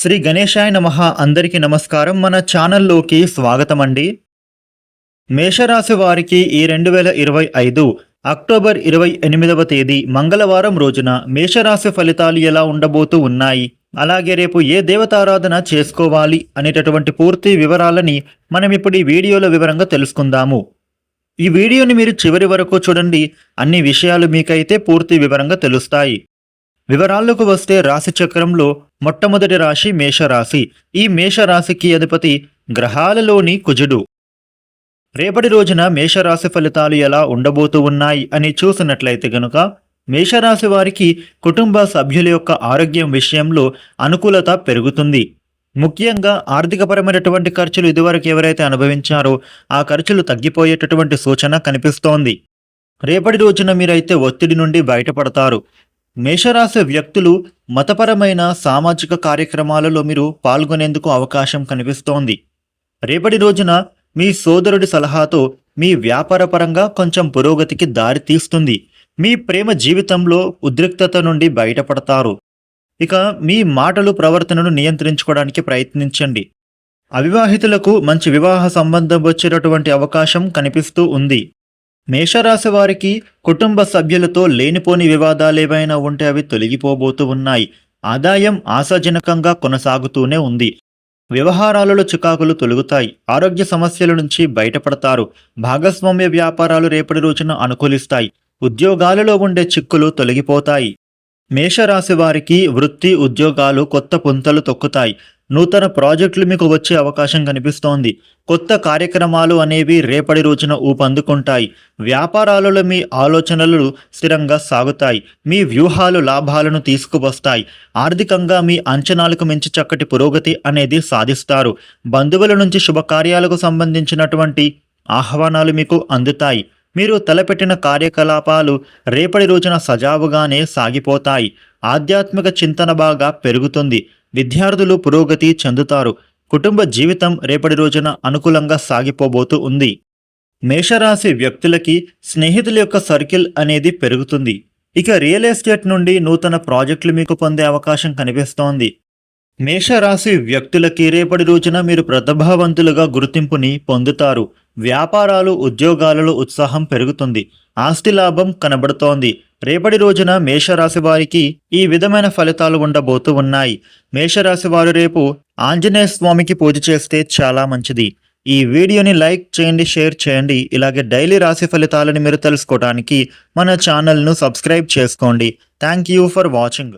శ్రీ గణేశాయ నమ అందరికీ నమస్కారం. మన ఛానల్లోకి స్వాగతం అండి మేషరాశి వారికి ఈ రెండు వేల ఇరవై ఐదు అక్టోబర్ ఇరవై ఎనిమిదవ తేదీ మంగళవారం రోజున మేషరాశి ఫలితాలు ఎలా ఉండబోతూ ఉన్నాయి? అలాగే రేపు ఏ దేవతారాధన చేసుకోవాలి అనేటటువంటి పూర్తి వివరాలని మనం ఇప్పుడు ఈ వీడియోలో వివరంగా తెలుసుకుందాము. ఈ వీడియోని మీరు చివరి వరకు చూడండి. అన్ని విషయాలు మీకైతే పూర్తి వివరంగా తెలుస్తాయి. వివరాల్లోకి వస్తే రాశి చక్రంలో మొట్టమొదటి రాశి మేషరాశి. ఈ మేషరాశికి అధిపతి గ్రహాలలోని కుజుడు. రేపటి రోజున మేషరాశి ఫలితాలు ఎలా ఉండబోతూ ఉన్నాయి అని చూసినట్లయితే గనుక మేషరాశి వారికి కుటుంబ సభ్యుల యొక్క ఆరోగ్యం విషయంలో అనుకూలత పెరుగుతుంది. ముఖ్యంగా ఆర్థికపరమైనటువంటి ఖర్చులు ఇదివరకు ఎవరైతే అనుభవించారో ఆ ఖర్చులు తగ్గిపోయేటటువంటి సూచన కనిపిస్తోంది. రేపటి రోజున మీరైతే ఒత్తిడి నుండి బయటపడతారు. మేషరాశి వ్యక్తులు మతపరమైన సామాజిక కార్యక్రమాలలో మీరు పాల్గొనేందుకు అవకాశం కనిపిస్తోంది. రేపటి రోజున మీ సోదరుడి సలహాతో మీ వ్యాపారపరంగా కొంచెం పురోగతికి దారి తీస్తుంది. మీ ప్రేమ జీవితంలో ఉద్రిక్తత నుండి బయటపడతారు. ఇక మీ మాటలు ప్రవర్తనను నియంత్రించుకోవడానికి ప్రయత్నించండి. అవివాహితులకు మంచి వివాహ సంబంధం వచ్చేటటువంటి అవకాశం కనిపిస్తూ ఉంది. మేషరాశి వారికి కుటుంబ సభ్యులతో లేనిపోని వివాదాలేవైనా ఉంటే అవి తొలగిపోబోతూ ఉన్నాయి. ఆదాయం ఆశాజనకంగా కొనసాగుతూనే ఉంది. వ్యవహారాలలో చికాకులు తొలుగుతాయి. ఆరోగ్య సమస్యల నుంచి బయటపడతారు. భాగస్వామ్య వ్యాపారాలు రేపటి రోజున అనుకూలిస్తాయి. ఉద్యోగాలలో ఉండే చిక్కులు తొలగిపోతాయి. మేషరాశి వారికి వృత్తి ఉద్యోగాలు కొత్త పుంతలు తొక్కుతాయి. నూతన ప్రాజెక్టులు మీకు వచ్చే అవకాశం కనిపిస్తోంది. కొత్త కార్యక్రమాలు అనేవి రేపటి రోజున ఊపందుకుంటాయి. వ్యాపారాలలో మీ ఆలోచనలు స్థిరంగా సాగుతాయి. మీ వ్యూహాలు లాభాలను తీసుకువస్తాయి. ఆర్థికంగా మీ అంచనాలకు మించి చక్కటి పురోగతి అనేది సాధిస్తారు. బంధువుల నుంచి శుభకార్యాలకు సంబంధించినటువంటి ఆహ్వానాలు మీకు అందుతాయి. మీరు తలపెట్టిన కార్యకలాపాలు రేపటి రోజున సజావుగానే సాగిపోతాయి. ఆధ్యాత్మిక చింతన బాగా పెరుగుతుంది. విద్యార్థులు పురోగతి చెందుతారు. కుటుంబ జీవితం రేపటి రోజున అనుకూలంగా సాగిపోబోతూ ఉంది. మేషరాశి వ్యక్తులకి స్నేహితుల యొక్క సర్కిల్ అనేది పెరుగుతుంది. ఇక రియల్ ఎస్టేట్ నుండి నూతన ప్రాజెక్టులు మీకు పొందే అవకాశం కనిపిస్తోంది. మేషరాశి వ్యక్తులకి రేపటి రోజున మీరు ప్రతిభావంతులుగా గుర్తింపుని పొందుతారు. వ్యాపారాలు ఉద్యోగాలలో ఉత్సాహం పెరుగుతుంది. ఆస్తి లాభం కనబడుతోంది. రేపటి రోజున మేషరాశి వారికి ఈ విధమైన ఫలితాలు ఉండబోతూ ఉన్నాయి. మేషరాశి వారు రేపు ఆంజనేయ స్వామికి పూజ చేస్తే చాలా మంచిది. ఈ వీడియోని లైక్ చేయండి షేర్ చేయండి. ఇలాగే డైలీ రాశి ఫలితాలను మీరు తెలుసుకోవడానికి మన ఛానల్ను సబ్స్క్రైబ్ చేసుకోండి. Thank you for watching.